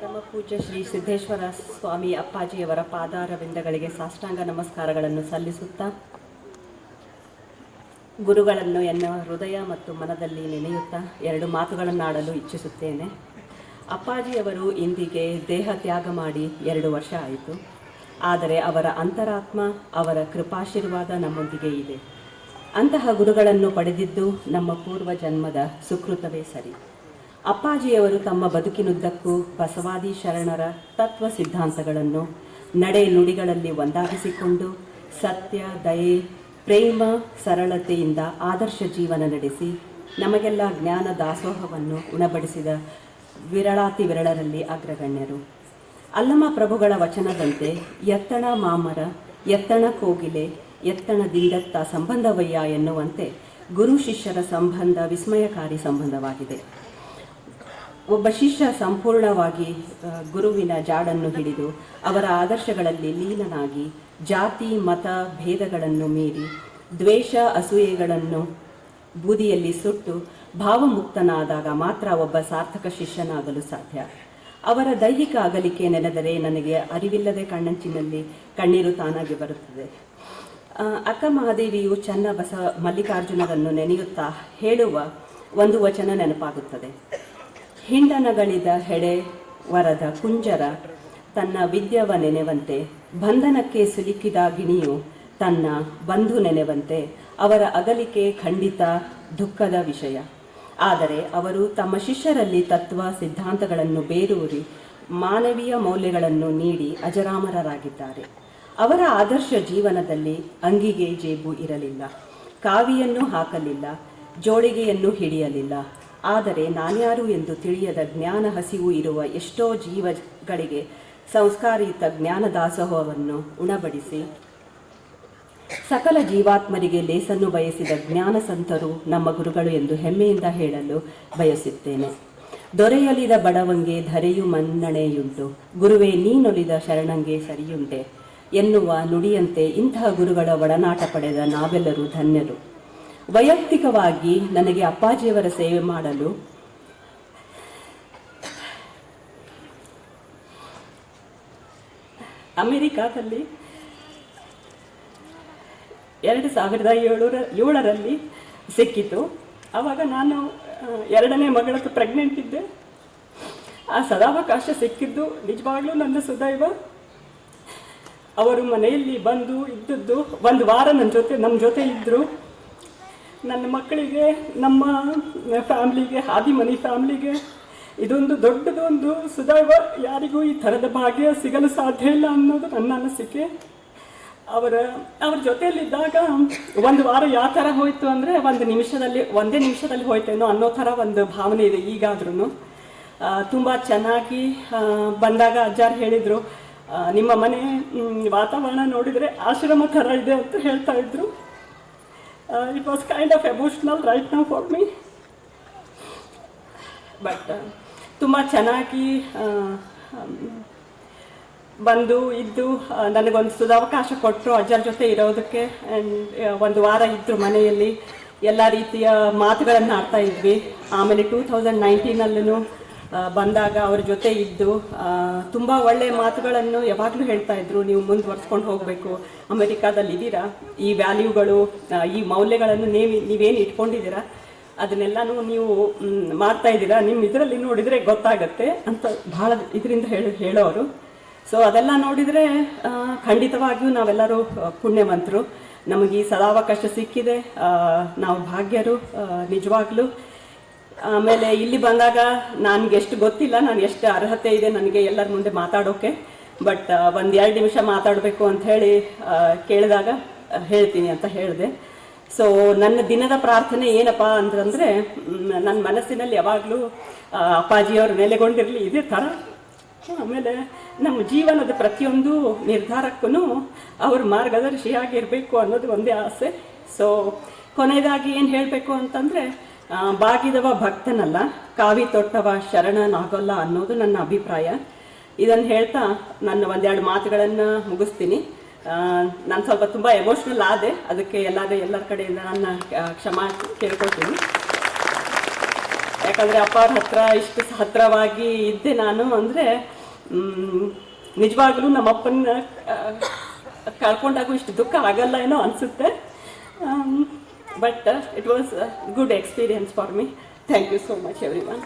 ಪರಮ ಪೂಜ್ಯ ಶ್ರೀ ಸಿದ್ದೇಶ್ವರ ಸ್ವಾಮಿ ಅಪ್ಪಾಜಿಯವರ ಪಾದಾರವಿಂದಗಳಿಗೆ ಸಾಷ್ಟಾಂಗ ನಮಸ್ಕಾರಗಳನ್ನು ಸಲ್ಲಿಸುತ್ತಾ ಗುರುಗಳನ್ನು ಎನ್ನ ಹೃದಯ ಮತ್ತು ಮನದಲ್ಲಿ ನೆನೆಯುತ್ತಾ ಎರಡು ಮಾತುಗಳನ್ನಾಡಲು ಇಚ್ಛಿಸುತ್ತೇನೆ. ಅಪ್ಪಾಜಿಯವರು ಇಂದಿಗೆ ದೇಹ ತ್ಯಾಗ ಮಾಡಿ ಎರಡು ವರ್ಷ ಆಯಿತು. ಆದರೆ ಅವರ ಅಂತರಾತ್ಮ, ಅವರ ಕೃಪಾಶೀರ್ವಾದ ನಮ್ಮೊಂದಿಗೆ ಇದೆ. ಅಂತಹ ಗುರುಗಳನ್ನು ಪಡೆದಿದ್ದು ನಮ್ಮ ಪೂರ್ವ ಜನ್ಮದ ಸುಕೃತವೇ ಸರಿ. ಅಪ್ಪಾಜಿಯವರು ತಮ್ಮ ಬದುಕಿನುದ್ದಕ್ಕೂ ಬಸವಾದಿ ಶರಣರ ತತ್ವ ಸಿದ್ಧಾಂತಗಳನ್ನು ನಡೆ ನುಡಿಗಳಲ್ಲಿ ಒಂದಾಗಿಸಿಕೊಂಡು ಸತ್ಯ, ದಯೆ, ಪ್ರೇಮ, ಸರಳತೆಯಿಂದ ಆದರ್ಶ ಜೀವನ ನಡೆಸಿ ನಮಗೆಲ್ಲ ಜ್ಞಾನ ದಾಸೋಹವನ್ನು ಉಣಬಡಿಸಿದ ವಿರಳಾತಿ ವಿರಳರಲ್ಲಿ ಅಗ್ರಗಣ್ಯರು. ಅಲ್ಲಮ ಪ್ರಭುಗಳ ವಚನದಂತೆ ಎತ್ತಣ ಮಾಮರ, ಎತ್ತಣ ಕೋಗಿಲೆ ಎತ್ತಣದಿಂದತ್ತ ಸಂಬಂಧವಯ್ಯ ಎನ್ನುವಂತೆ ಗುರು ಶಿಷ್ಯರ ಸಂಬಂಧ ವಿಸ್ಮಯಕಾರಿ ಸಂಬಂಧವಾಗಿದೆ. ಒಬ್ಬ ಶಿಷ್ಯ ಸಂಪೂರ್ಣವಾಗಿ ಗುರುವಿನ ಜಾಡನ್ನು ಹಿಡಿದು ಅವರ ಆದರ್ಶಗಳಲ್ಲಿ ಲೀನನಾಗಿ ಜಾತಿ, ಮತ, ಭೇದಗಳನ್ನು ಮೀರಿ ದ್ವೇಷ, ಅಸೂಯೆಗಳನ್ನು ಬೂದಿಯಲ್ಲಿ ಸುಟ್ಟು ಭಾವಮುಕ್ತನಾದಾಗ ಮಾತ್ರ ಒಬ್ಬ ಸಾರ್ಥಕ ಶಿಷ್ಯನಾಗಲು ಸಾಧ್ಯ. ಅವರ ದೈಹಿಕ ಅಗಲಿಕೆ ನೆನೆದರೆ ನನಗೆ ಅರಿವಿಲ್ಲದೆ ಕಣ್ಣಂಚಿನಲ್ಲಿ ಕಣ್ಣೀರು ತಾನಾಗಿ ಬರುತ್ತದೆ. ಅಕ್ಕ ಮಹಾದೇವಿಯು ಚನ್ನ ಬಸ ಮಲ್ಲಿಕಾರ್ಜುನರನ್ನು ನೆನೆಯುತ್ತಾ ಹೇಳುವ ಒಂದು ವಚನ ನೆನಪಾಗುತ್ತದೆ. ಹಿಂಡನಗಳಿದ ಹೆಡೆ ವರದ ಕುಂಜರ ತನ್ನ ವಿದ್ಯವ ನೆನೆವಂತೆ, ಬಂಧನಕ್ಕೆ ಸಿಲುಕಿದ ಗಿಣಿಯು ತನ್ನ ಬಂಧು ನೆನೆವಂತೆ, ಅವರ ಅಗಲಿಕೆ ಖಂಡಿತ ದುಃಖದ ವಿಷಯ. ಆದರೆ ಅವರು ತಮ್ಮ ಶಿಷ್ಯರಲ್ಲಿ ತತ್ವ ಸಿದ್ಧಾಂತಗಳನ್ನು ಬೇರೂರಿ ಮಾನವೀಯ ಮೌಲ್ಯಗಳನ್ನು ನೀಡಿ ಅಜರಾಮರರಾಗಿದ್ದಾರೆ. ಅವರ ಆದರ್ಶ ಜೀವನದಲ್ಲಿ ಅಂಗಿಗೆ ಜೇಬು ಇರಲಿಲ್ಲ, ಕಾವಿಯನ್ನು ಹಾಕಲಿಲ್ಲ, ಜೋಳಿಗೆಯನ್ನು ಹಿಡಿಯಲಿಲ್ಲ ಆದರೆ ನಾನ್ಯಾರು ಎಂದು ತಿಳಿಯದ ಜ್ಞಾನ ಹಸಿವು ಇರುವ ಎಷ್ಟೋ ಜೀವಗಳಿಗೆ ಸಂಸ್ಕಾರಯುತ ಜ್ಞಾನ ದಾಸೋಹವನ್ನು ಉಣಬಡಿಸಿ. ಸಕಲ ಜೀವಾತ್ಮರಿಗೆ ಲೇಸನ್ನು ಬಯಸಿದ ಜ್ಞಾನ ಸಂತರು ನಮ್ಮ ಗುರುಗಳು ಎಂದು ಹೆಮ್ಮೆಯಿಂದ ಹೇಳಲು ಬಯಸುತ್ತೇನೆ. ದೊರೆಯಲಿದ ಬಡವಂಗೆ ಧರೆಯು ಮನ್ನಣೆಯುಂಟು. ಗುರುವೇ, ನೀನೊಲಿದ ಶರಣಂಗೆ ಸರಿಯುಂಟೆ. ಎನ್ನುವ ನುಡಿಯಂತೆ ಇಂತಹ ಗುರುಗಳ ಒಡನಾಟ ಪಡೆದ ನಾವೆಲ್ಲರೂ ಧನ್ಯರು. ವೈಯಕ್ತಿಕವಾಗಿ ನನಗೆ ಅಪ್ಪಾಜಿಯವರ ಸೇವೆ ಮಾಡಲು ಅಮೆರಿಕಾದಲ್ಲಿ ಎರಡು ಸಾವಿರದ ಏಳರ ಏಳರಲ್ಲಿ ಸಿಕ್ಕಿತು. ಆವಾಗ ನಾನು ಎರಡನೇ ಮಗಳದ್ದು ಪ್ರೆಗ್ನೆಂಟ್ ಇದ್ದೆ. ಆ ಸದಾವಕಾಶ ಸಿಕ್ಕಿದ್ದು, ನಿಜವಾಗ್ಲೂ ನನ್ನ ಸುದೈವ. ಅವರು ಮನೆಯಲ್ಲಿ ಬಂದು ಇದ್ದದ್ದು ಒಂದು ವಾರ ನನ್ನ ಜೊತೆ, ನಮ್ಮ ಜೊತೆ ಇದ್ದರು ನನ್ನ ಮಕ್ಕಳಿಗೆ, ನಮ್ಮ ಫ್ಯಾಮ್ಲಿಗೆ ಹಾದಿಮನಿ ಫ್ಯಾಮ್ಲಿಗೆ ಇದೊಂದು ದೊಡ್ಡದೊಂದು ಸುದೈವ ಯಾರಿಗೂ ಈ ಥರದ ಭಾಗ್ಯ ಸಿಗಲು ಸಾಧ್ಯ ಇಲ್ಲ ಅನ್ನೋದು ನನ್ನ ಅನಿಸಿಕೆ. ಅವರ, ಅವ್ರ ಜೊತೆಯಲ್ಲಿದ್ದಾಗ ಒಂದು ವಾರ ಯಾವ ಥರ ಹೋಯಿತು ಅಂದರೆ ಒಂದು ನಿಮಿಷದಲ್ಲಿ, ಒಂದೇ ನಿಮಿಷದಲ್ಲಿ ಹೋಯ್ತೇನೋ ಅನ್ನೋ ಥರ ಒಂದು ಭಾವನೆ ಇದೆ ಈಗಾದ್ರೂ ತುಂಬ ಚೆನ್ನಾಗಿ ಬಂದಾಗ ಅಜ್ಜಾರು ಹೇಳಿದರು ನಿಮ್ಮ ಮನೆ ವಾತಾವರಣ ನೋಡಿದರೆ ಆಶ್ರಮ ಥರ ಇದೆ ಅಂತ ಹೇಳ್ತಾ ಇದ್ರು. It was kind of emotional right now for me but ತುಂಬ ಚೆನ್ನಾಗಿ ಆ, ಹಮ್, ಬಂದು ಇದ್ದು ಆ, ನನಗೊಂದು ಸುಧಾವಕಾಶ ಕೊಟ್ಟರು ಅಜ್ಜರ ಜೊತೆ ಇರೋದಕ್ಕೆ. ಆ್ಯಂಡ್ ಒಂದು ವಾರ ಇದ್ದರು ಮನೆಯಲ್ಲಿ. ಎಲ್ಲ ರೀತಿಯ ಮಾತುಗಳನ್ನು ಆಡ್ತಾ ಇದ್ವಿ. ಆಮೇಲೆ ಟೂ ತೌಸಂಡ್ ನೈನ್ಟೀನಲ್ಲೂ ಬಂದಾಗ ಅವ್ರ ಜೊತೆ ಇದ್ದು ತುಂಬ ಒಳ್ಳೆಯ ಮಾತುಗಳನ್ನು ಯಾವಾಗಲೂ ಹೇಳ್ತಾ ಇದ್ರು, ನೀವು ಮುಂದುವರ್ಸ್ಕೊಂಡು ಹೋಗಬೇಕು, ಅಮೆರಿಕಾದಲ್ಲಿ ಇದ್ದೀರಾ ಈ ವ್ಯಾಲ್ಯೂಗಳು ಈ ಮೌಲ್ಯಗಳನ್ನು ನೀವು ನೀವೇನು ಇಟ್ಕೊಂಡಿದ್ದೀರಾ? ಅದನ್ನೆಲ್ಲಾನು ನೀವು ಮಾಡ್ತಾ ಇದ್ದೀರಾ? ನಿಮ್ಮ ಇದರಲ್ಲಿ ನೋಡಿದರೆ ಗೊತ್ತಾಗತ್ತೆ ಅಂತ ಭಾಳ ಇದರಿಂದ ಹೇಳಿ, ಹೇಳೋರು. ಸೊ ಅದೆಲ್ಲ ನೋಡಿದರೆ ಖಂಡಿತವಾಗಿಯೂ ನಾವೆಲ್ಲರೂ ಪುಣ್ಯವಂತರು. ನಮಗೆ ಈ ಸದಾವಕಾಶ ಸಿಕ್ಕಿದೆ. ನಾವು ಭಾಗ್ಯರು ನಿಜವಾಗ್ಲೂ. ಆಮೇಲೆ ಇಲ್ಲಿ ಬಂದಾಗ ನನಗೆ ಎಷ್ಟು ಗೊತ್ತಿಲ್ಲ ನಾನು ಎಷ್ಟು ಅರ್ಹತೆ ಇದೆ ನನಗೆ ಎಲ್ಲರ ಮುಂದೆ ಮಾತಾಡೋಕೆ. ಬಟ್ ಒಂದು ಎರಡು ನಿಮಿಷ ಮಾತಾಡಬೇಕು ಅಂತ ಹೇಳಿ ಕೇಳಿದಾಗ ಹೇಳ್ತೀನಿ ಅಂತ ಹೇಳಿದೆ. ಸೊ ನನ್ನ ದಿನದ ಪ್ರಾರ್ಥನೆ ಏನಪ್ಪ ಅಂತಂದರೆ ನನ್ನ ಮನಸ್ಸಿನಲ್ಲಿ ಯಾವಾಗಲೂ ಅಪ್ಪಾಜಿಯವರು ನೆಲೆಗೊಂಡಿರಲಿ ಇದೇ ಥರ. ಆಮೇಲೆ ನಮ್ಮ ಜೀವನದ ಪ್ರತಿಯೊಂದು ನಿರ್ಧಾರಕ್ಕೂ ಅವ್ರ ಮಾರ್ಗದರ್ಶಿಯಾಗಿರಬೇಕು ಅನ್ನೋದು ಒಂದೇ ಆಸೆ. ಸೊ ಕೊನೆಯದಾಗಿ ಏನು ಹೇಳಬೇಕು ಅಂತಂದರೆ ಬಾಗಿದವ ಭಕ್ತನಲ್ಲ, ಕಾವಿ ತೊಟ್ಟವ ಶರಣನಾಗೋಲ್ಲ ಅನ್ನೋದು ನನ್ನ ಅಭಿಪ್ರಾಯ. ಇದನ್ನು ಹೇಳ್ತಾ ನನ್ನ ಒಂದೆರಡು ಮಾತುಗಳನ್ನು ಮುಗಿಸ್ತೀನಿ. ನಾನು ಸ್ವಲ್ಪ ತುಂಬ ಎಮೋಷ್ನಲ್ ಆದೆ, ಅದಕ್ಕೆ ಎಲ್ಲಾದ ಎಲ್ಲರ ಕಡೆಯಿಂದ ನನ್ನ ಕ್ಷಮ ಕೇಳ್ಕೊಳ್ತೀನಿ. ಯಾಕಂದರೆ ಅಪ್ಪಾರ ಹತ್ರ ಇಷ್ಟು ಹತ್ರವಾಗಿ ಇದ್ದೆ ನಾನು ಅಂದರೆ ನಿಜವಾಗ್ಲೂ ನಮ್ಮಪ್ಪನ ಕಳ್ಕೊಂಡಾಗೂ ಇಷ್ಟು ದುಃಖ ಆಗಲ್ಲ ಏನೋ ಅನಿಸುತ್ತೆ. but uh, it was a good experience for me. Thank you so much, everyone.